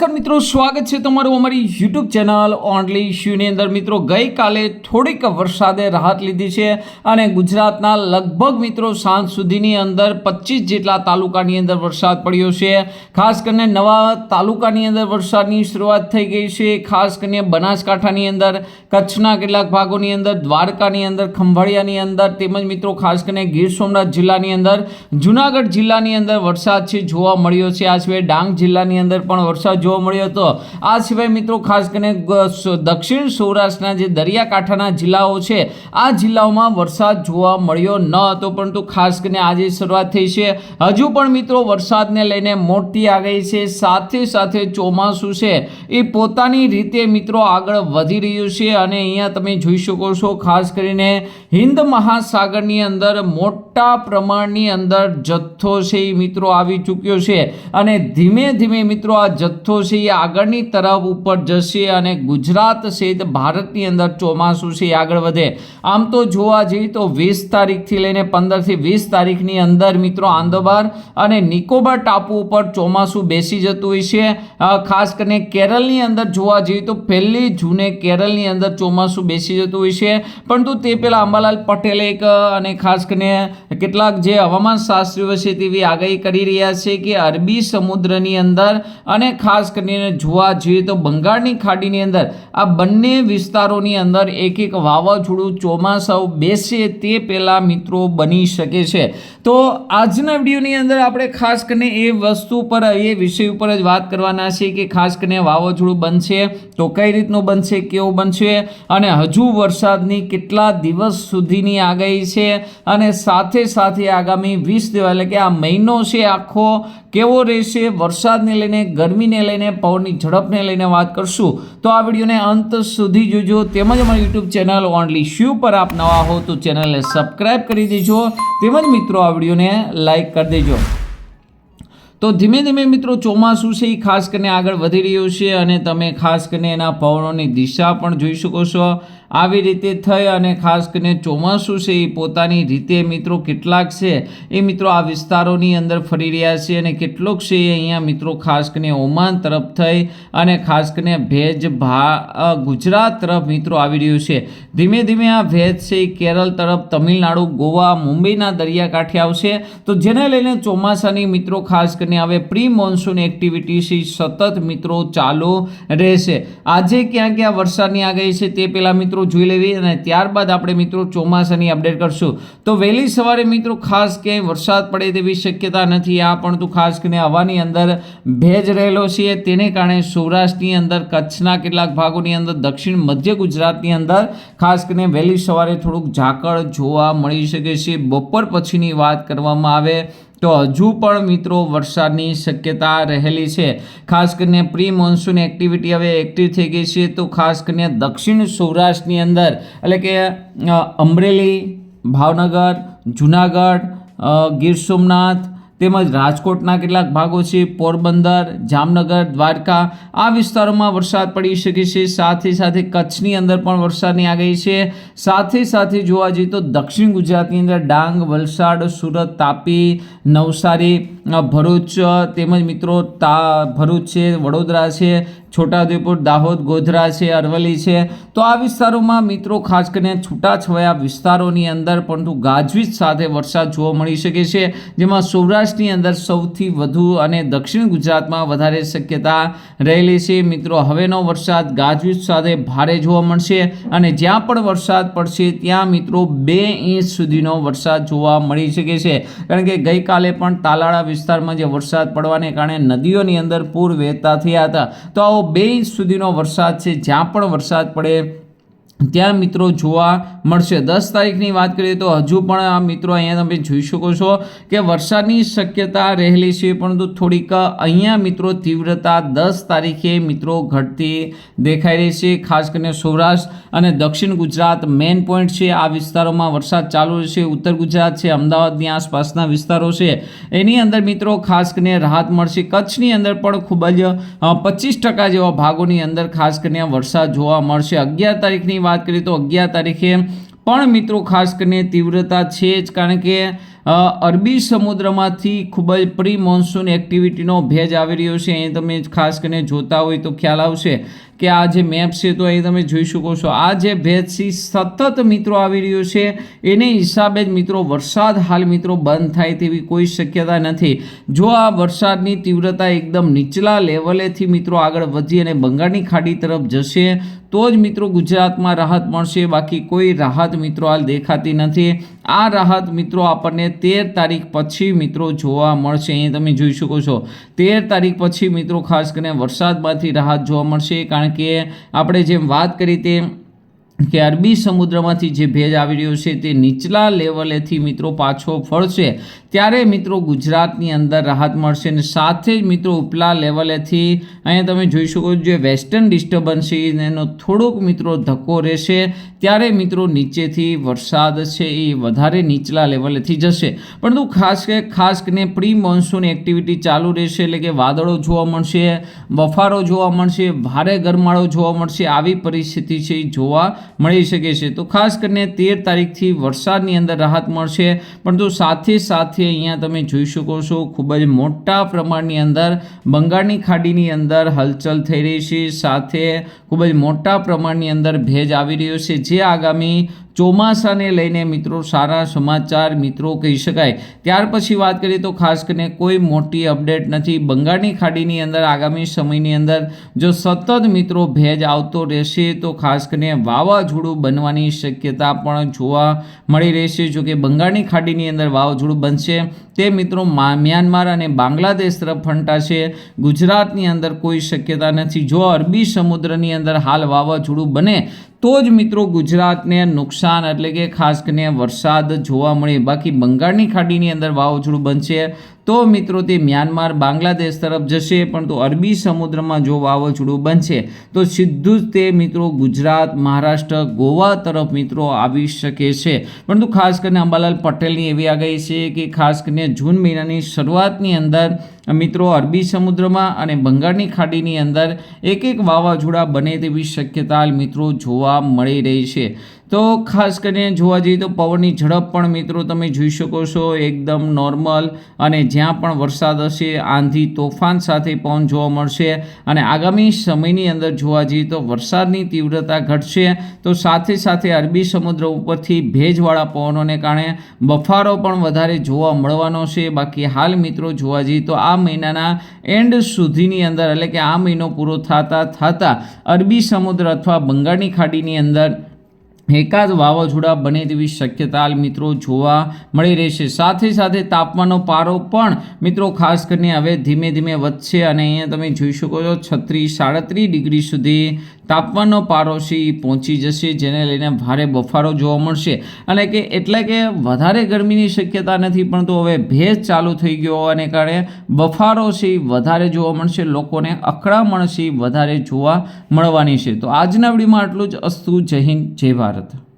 નમસ્કાર મિત્રો, સ્વાગત છે તમારું અમારી યુટ્યુબ ચેનલ ઓનલી ઇશ્યુની અંદર. મિત્રો, ગઈકાલે થોડીક વરસાદે રાહત લીધી છે અને ગુજરાતના લગભગ મિત્રો સાંજ સુધીની અંદર પચીસ જેટલા તાલુકાની અંદર વરસાદ પડ્યો છે. ખાસ કરીને નવા તાલુકાની અંદર વરસાદની શરૂઆત થઈ ગઈ છે. ખાસ કરીને બનાસકાંઠાની અંદર, કચ્છના કેટલાક ભાગોની અંદર, દ્વારકાની અંદર, ખંભાળિયાની અંદર તેમજ મિત્રો ખાસ કરીને ગીર સોમનાથ જિલ્લાની અંદર, જુનાગઢ જિલ્લાની અંદર વરસાદ છે જોવા મળ્યો છે. આ સિવાય ડાંગ જિલ્લાની અંદર પણ વરસાદ જોવા મળ્યો હતો. આ સિવાય મિત્રો ખાસ કરીને દક્ષિણ સૌરાષ્ટ્રના જે દરિયાકાંઠાના જિલ્લાઓ છે, આ જિલ્લાઓમાં વરસાદ જોવા મળ્યો ન હતો, પરંતુ ખાસ કરીને આજે શરૂઆત થઈ છે. હજુ પણ મિત્રો વરસાદને લઈને મોટી આગાહી છે. સાથે સાથે ચોમાસું છે. એ પોતાની રીતે મિત્રો આગળ વધી રહ્યું છે અને અહીંયા તમે જોઈ શકો છો, ખાસ કરીને હિન્દ મહાસાગરની અંદર મોટા પ્રમાણની અંદર જથ્થો છે એ મિત્રો આવી ચૂક્યો છે. અને ધીમે ધીમે મિત્રો આ જથ્થો છે એ આગળની તરફ ઉપર જશે અને ગુજરાત સહિત ભારતની અંદર ચોમાસું છે એ આગળ વધે. આમ તો જોવા જઈએ તો વીસ તારીખથી લઈને પંદરથી વીસ તારીખની અંદર મિત્રો આંદોબાર અને નિકોબાર ટાપુ ઉપર ચોમાસું બેસી જતું હોય છે. ખાસ કરીને કેરળની અંદર જોવા જઈએ તો પહેલી જૂને કેરળની અંદર ચોમાસું બેસી જતું હોય છે. પરંતુ તે પહેલાં અંબાલાલ પટેલે એક, અને ખાસ કરીને કેટલાક જે હવામાન શાસ્ત્રીઓ છે તેવી આગાહી કરી રહ્યા છે કે અરબી સમુદ્રની અંદર અને ખાસ કરીને જોવા જઈએ તો બંગાળની ખાડીની અંદર આ બંને વિસ્તારોની અંદર એક એક વાવાઝોડું ચોમાસાઓ બેસે તે પહેલાં મિત્રો બની શકે છે. તો આજના વિડીયોની અંદર આપણે ખાસ કરીને એ વસ્તુ પર, એ વિષય ઉપર જ વાત કરવાના છે કે ખાસ કરીને વાવાઝોડું બનશે તો કઈ રીતનું બનશે, કેવું બનશે અને હજુ વરસાદની કેટલા દિવસ સુધીની આગાહી છે અને સાથે સાથે આગામી વીસ દિવસ, એટલે કે આ મહિનો છે આખો, કેવો રહેશે? વરસાદને લઈને, ગરમીને લઈને, પવનની ઝડપને લઈને વાત કરશું. તો આ વિડીયોને અંત સુધી જોજો. તેમજ અમારી યુટ્યુબ ચેનલ ઓનલી શ્યુ પર આપ નવા હો, તો ચેનલને સબસ્ક્રાઈબ કરી દેજો. તેમજ મિત્રો, આ વિડીયોને લાઈક કરી દેજો. તો ધીમે ધીમે મિત્રો, ચોમાસું છે એ ખાસ કરીને આગળ વધી રહ્યું છે અને તમે ખાસ કરીને એના પવનોની દિશા પણ જોઈ શકો છો. આવી રીતે થઈ અને ખાસ કરીને ચોમાસું છે એ પોતાની રીતે મિત્રો કેટલાક છે એ મિત્રો આ વિસ્તારોની અંદર ફરી રહ્યા છે અને કેટલોક છે એ અહીંયા મિત્રો ખાસ કરીને ઓમાન તરફ થઈ અને ખાસ કરીને ભેજ ભા ગુજરાત તરફ મિત્રો આવી રહ્યું છે. ધીમે ધીમે આ ભેજ છે એ કેરળ તરફ તમિલનાડુ, ગોવા, મુંબઈના દરિયાકાંઠે આવશે. તો જેને લઈને ચોમાસાની મિત્રો ખાસ કરીને હવે પ્રી મોન્સૂન એક્ટિવિટી છે સતત મિત્રો ચાલુ રહેશે. આજે ક્યાં ક્યાં વરસાદની આગાહી છે તે પહેલાં મિત્રો જોઈ લેવી અને ત્યારબાદ આપણે મિત્રો ચોમાસાની અપડેટ કરશું. તો વહેલી સવારે મિત્રો ખાસ ક્યાંય વરસાદ પડે તેવી શક્યતા નથી. આ પણ તો ખાસ કરીને હવાની અંદર ભેજ રહેલો છે. તેને કારણે સૌરાષ્ટ્રની અંદર કચ્છના કેટલાક ભાગોની અંદર, દક્ષિણ મધ્ય ગુજરાતની અંદર ખાસ કરીને વહેલી સવારે થોડુંક ઝાકળ જોવા મળી શકે છે. બપોર પછીની વાત કરવામાં આવે તો હજુ પણ મિત્રો વરસાદની શક્યતા રહેલી છે. ખાસ કરીને પ્રી મોન્સૂન એક્ટિવિટી હવે એક્ટિવ થઈ ગઈ છે. તો ખાસ કરીને દક્ષિણ સૌરાષ્ટ્રની અંદર, એટલે કે અમરેલી, ભાવનગર, જુનાગઢ ગીર સોમનાથ તેમજ રાજકોટના કેટલાક ભાગો છે, પોરબંદર, જામનગર, દ્વારકા. આ વિસ્તારોમાં વરસાદ પડી શકે છે. સાથે સાથે કચ્છની અંદર પણ વરસાદની આગાહી છે. સાથે સાથે જોવા જઈએ તો દક્ષિણ ગુજરાતની અંદર ડાંગ, વલસાડ, સુરત, તાપી, નવસારી ભરૂચ તેમજ મિત્રો તા, ભરૂચ છે, વડોદરા છે છોટાઉદેપુર, દાહોદ, ગોધરા છે, અરવલ્લી છે. તો આ વિસ્તારોમાં મિત્રો ખાસ કરીને છૂટાછવાયા વિસ્તારોની અંદર પરંતુ ગાજવીજ સાથે વરસાદ જોવા મળી શકે છે, જેમાં સૌરાષ્ટ્રની અંદર સૌથી વધુ અને દક્ષિણ ગુજરાતમાં વધારે શક્યતા રહેલી છે. મિત્રો, હવેનો વરસાદ ગાજવીજ સાથે ભારે જોવા મળશે અને જ્યાં પણ વરસાદ પડશે ત્યાં મિત્રો બે ઇંચ સુધીનો વરસાદ જોવા મળી શકે છે. કારણ કે ગઈકાલે પણ તાલાળા વિસ્તારમાં જે વરસાદ પડવાને કારણે નદીઓની અંદર પૂર વહેતા થયા હતા. તો આવો બે ઇંચ સુધીનો વરસાદ છે જ્યાં પણ વરસાદ પડે ત્યાં મિત્રો જોવા મળશે. દસ તારીખની વાત કરીએ તો હજુ પણ આ મિત્રો અહીંયા તમે જોઈ શકો છો કે વરસાદની શક્યતા રહેલી છે, પરંતુ થોડીક અહીંયા મિત્રો તીવ્રતા દસ તારીખે મિત્રો ઘટતી દેખાઈ રહી છે. ખાસ કરીને સૌરાષ્ટ્ર અને દક્ષિણ ગુજરાત મેઇન પોઈન્ટ છે. આ વિસ્તારોમાં વરસાદ ચાલુ રહેશે ઉત્તર ગુજરાત છે, અમદાવાદની આસપાસના વિસ્તારો છે. એની અંદર મિત્રો ખાસ કરીને રાહત મળશે. કચ્છની અંદર પણ ખૂબ જ પચીસ ટકા જેવા ભાગોની અંદર ખાસ કરીને વરસાદ જોવા મળશે. અગિયાર તારીખની વાત કરીએ તો અગિયાર તારીખે પણ મિત્રો ખાસ કરીને તીવ્રતા છે જ કારણ કે અરબી સમુદ્રમાંથી ખૂબ જ પ્રી મોન્સૂન એક્ટિવિટીનો ભેજ આવી રહ્યો છે. એ તમે ખાસ કરીને જોતા હોય તો ખ્યાલ આવશે કે આ જે મેપ છે તો અહીં તમે જોઈ શકો છો. આ જે ભેજ છે સતત મિત્રો આવી રહ્યો છે. એને હિસાબે જ મિત્રો વરસાદ હાલ મિત્રો બંધ થાય તેવી કોઈ શક્યતા નથી. જો આ વરસાદની તીવ્રતા એકદમ નીચલા લેવલેથી મિત્રો આગળ વધી અને બંગાળની ખાડી તરફ જશે, તો જ મિત્રો ગુજરાતમાં રાહત મળશે. બાકી કોઈ રાહત મિત્રો હાલ દેખાતી નથી. આ રાહત મિત્રો આપણને તેર તારીખ પછી મિત્રો જોવા મળશે. અહીં તમે જોઈ શકો છો. તેર તારીખ પછી મિત્રો ખાસ કરીને વરસાદમાંથી રાહત જોવા મળશે. કારણ કે આપણે જેમ વાત કરી તેમ કે અરબી સમુદ્રમાંથી જે ભેજ આવી રહ્યો છે તે નીચલા લેવલેથી મિત્રો પાછો ફળશે ત્યારે મિત્રો ગુજરાતની અંદર રાહત મળશે અને સાથે જ મિત્રો ઉપલા લેવલેથી અહીંયા તમે જોઈ શકો જે વેસ્ટર્ન ડિસ્ટર્બન્સ છે એનો થોડોક મિત્રો ધક્કો રહેશે. ત્યારે મિત્રો નીચેથી વરસાદ છે એ વધારે નીચલા લેવલેથી જશે. પરંતુ ખાસ કે ખાસ કરીને પ્રી મોન્સૂન એક્ટિવિટી ચાલુ રહેશે એટલે કે વાદળો જોવા મળશે, બફારો જોવા મળશે, ભારે ગરમાળો જોવા મળશે. આવી પરિસ્થિતિ છે એ જોવા મળી શકે છે. તો ખાસ કરીને તેર તારીખથી વરસાદની અંદર રાહત મળશે. પરંતુ સાથે સાથે અહીંયા તમે જોઈ શકો છો, ખૂબ જ મોટા પ્રમાણની અંદર બંગાળની ખાડીની અંદર હલચલ થઈ રહી છે. સાથે ખૂબ જ મોટા પ્રમાણની અંદર ભેજ આવી રહ્યો છે. જે આગામી ચોમાસાને લઈને મિત્રો સારા સમાચાર મિત્રો કહી શકાય. ત્યાર પછી વાત કરીએ તો ખાસ કરીને કોઈ મોટી અપડેટ નથી. બંગાળની ખાડીની અંદર આગામી સમયની અંદર જો સતત મિત્રો ભેજ આવતો રહેશે તો ખાસ કરીને વાવાઝોડું બનવાની શક્યતા પણ જોવા મળી રહેશે. જો કે બંગાળની ખાડીની અંદર વાવાઝોડું બનશે તે મિત્રો મ્યાનમાર અને બાંગ્લાદેશ તરફ ફંટાશે. ગુજરાતની અંદર કોઈ શક્યતા નથી. જો અરબી સમુદ્રની અંદર હાલ વાવાઝોડું બને તો જ મિત્રો ગુજરાતને નુકસાન એટલે કે ખાસ કરીને વરસાદ જોવા મળે. બાકી બંગાળની ખાડીની અંદર વાવાઝોડું બનશે તો મિત્રો તે મ્યાનમાર બાંગ્લાદેશ તરફ જશે પરંતુ અરબી સમુદ્રમાં જો વાવાઝોડું બનશે, તો સીધું જ તે મિત્રો ગુજરાત, મહારાષ્ટ્ર, ગોવા તરફ મિત્રો આવી શકે છે. પરંતુ ખાસ કરીને અંબાલાલ પટેલની એવી આગાહી છે કે ખાસ કરીને જૂન મહિનાની શરૂઆતની અંદર મિત્રો અરબી સમુદ્રમાં અને બંગાળની ખાડીની અંદર એક એક વાવાઝોડા બને તેવી શક્યતા મિત્રો જોવા મળી રહી છે. તો ખાસ કરીને જોવા જઈએ તો પવનની ઝડપ પણ મિત્રો તમે જોઈ શકો છો, એકદમ નોર્મલ અને જ્યાં પણ વરસાદ હશે, આંધી તોફાન સાથે પવન જોવા મળશે અને આગામી સમયની અંદર જોવા જઈએ તો વરસાદની તીવ્રતા ઘટશે. તો સાથે સાથે અરબી સમુદ્ર ઉપરથી ભેજવાળા પવનોને કારણે બફારો પણ વધારે જોવા મળવાનો છે. બાકી હાલ મિત્રો જોવા જઈએ તો આ મહિનાના એન્ડ સુધીની અંદર એટલે કે આ મહિનો પૂરો થતા થતાં અરબી સમુદ્ર અથવા બંગાળની ખાડીની અંદર એકાદ વાવાઝોડા બને તેવી શક્યતા મિત્રો જોવા મળી રહેશે સાથે સાથે તાપમાનનો પારો પણ મિત્રો ખાસ કરીને હવે ધીમે ધીમે વધશે અને અહીંયા તમે જોઈ શકો છો છત્રીસ સાડત્રીસ ડિગ્રી સુધી તાપમાનનો પારોશી પહોંચી જશે, જેને લઈને ભારે બફારો જોવા મળશે. અને કે એટલે કે વધારે ગરમીની શક્યતા નથી, પરંતુ હવે ભેજ ચાલુ થઈ ગયો હોવાને કારણે બફારો છે વધારે જોવા મળશે, લોકોને અકળામણ છે વધારે જોવા મળવાની છે. તો આજના વિડીયોમાં આટલું જ. અસ્તુ, જય હિન્દ, જય ભારત.